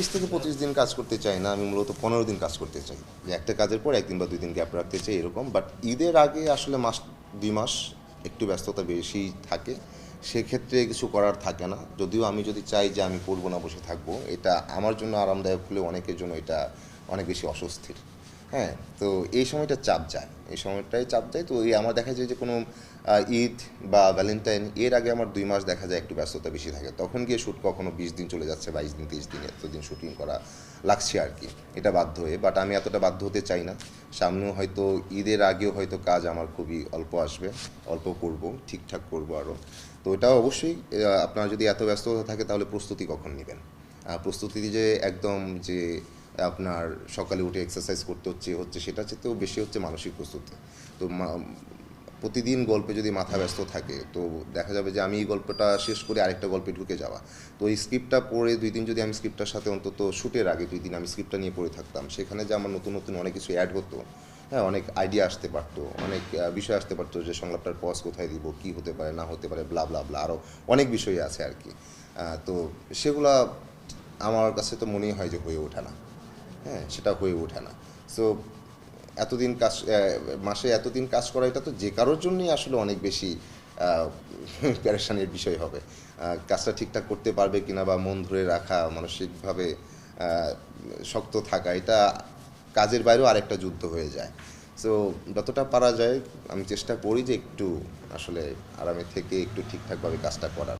বিশ থেকে পঁচিশ দিন কাজ করতে চাই না, আমি মূলত পনেরো দিন কাজ করতে চাই। যে একটা কাজের পর একদিন বা দুই দিন গ্যাপ রাখতে চাই এরকম বাট ঈদের আগে আসলে মাস, দুই মাস একটু ব্যস্ততা বেশি থাকে। সেক্ষেত্রে কিছু করার থাকে না। যদিও আমি যদি চাই যে আমি করব না, বসে থাকব, এটা আমার জন্য আরামদায়ক হলে অনেকের জন্য এটা অনেক বেশি অস্বস্তির। হ্যাঁ তো এই সময়টা চাপ যায়। এই সময়টাই চাপ যায়। তো এই আমার দেখা যায় যে কোনো ঈদ বা ভ্যালেন্টাইন এর আগে আমার দুই মাস দেখা যায় একটু ব্যস্ততা বেশি থাকে। তখন গিয়ে শ্যুট কখনো বিশ দিন চলে যাচ্ছে, বাইশ দিন তিরিশ দিন এতদিন শুটিং করা লাগছে আর কি। এটা বাধ্য হয়ে। বাট আমি এতটা বাধ্য হতে চাই না। সামনেও হয়তো ঈদের আগেও হয়তো কাজ আমার খুবই অল্প আসবে। অল্প করব, ঠিকঠাক করব আরও তো এটা অবশ্যই আপনার যদি এত ব্যস্ততা থাকে তাহলে প্রস্তুতি কখন নেবেন? প্রস্তুতি যে একদম যে আপনার সকালে উঠে এক্সারসাইজ করতে হচ্ছে হচ্ছে সেটা চেয়েও বেশি হচ্ছে মানসিক প্রস্তুতি। তো প্রতিদিন গল্পে যদি মাথা ব্যস্ত থাকে, তো দেখা যাবে যে আমি এই গল্পটা শেষ করে আরেকটা গল্পে ঢুকে যাওয়া। তো এই স্ক্রিপ্টটা পড়ে দুই দিন যদি আমি স্ক্রিপ্টটার সাথে অন্তত শ্যুটের আগে দুই দিন আমি স্ক্রিপ্টটা নিয়ে পড়ে থাকতাম, সেখানে যে আমার নতুন নতুন অনেক কিছু অ্যাড হতো হ্যাঁ অনেক আইডিয়া আসতে পারতো, অনেক বিষয় আসতে পারতো যে সংলাপটার পজ কোথায় দিব, কী হতে পারে, না হতে পারে ব্লা ব্লা ব্লা আরও অনেক বিষয় আছে আর কি। তো সেগুলা আমার কাছে তো মনেই হয় যে হয়ে ওঠে না। হ্যাঁ সেটা হয়ে ওঠে না। সো এতদিন কাজ মাসে এতদিন কাজ করা এটা তো যে কারোর জন্যই আসলে অনেক বেশি প্যারেশানির বিষয় হবে। কাজটা ঠিকঠাক করতে পারবে কিনা বা মন ধরে রাখা, মানসিকভাবে শক্ত থাকা, এটা কাজের বাইরেও আরেকটা যুদ্ধ হয়ে যায়। সো যতটা পারা যায়, আমি চেষ্টা করি যে একটু আসলে আরামে থেকে একটু ঠিকঠাকভাবে কাজটা করার।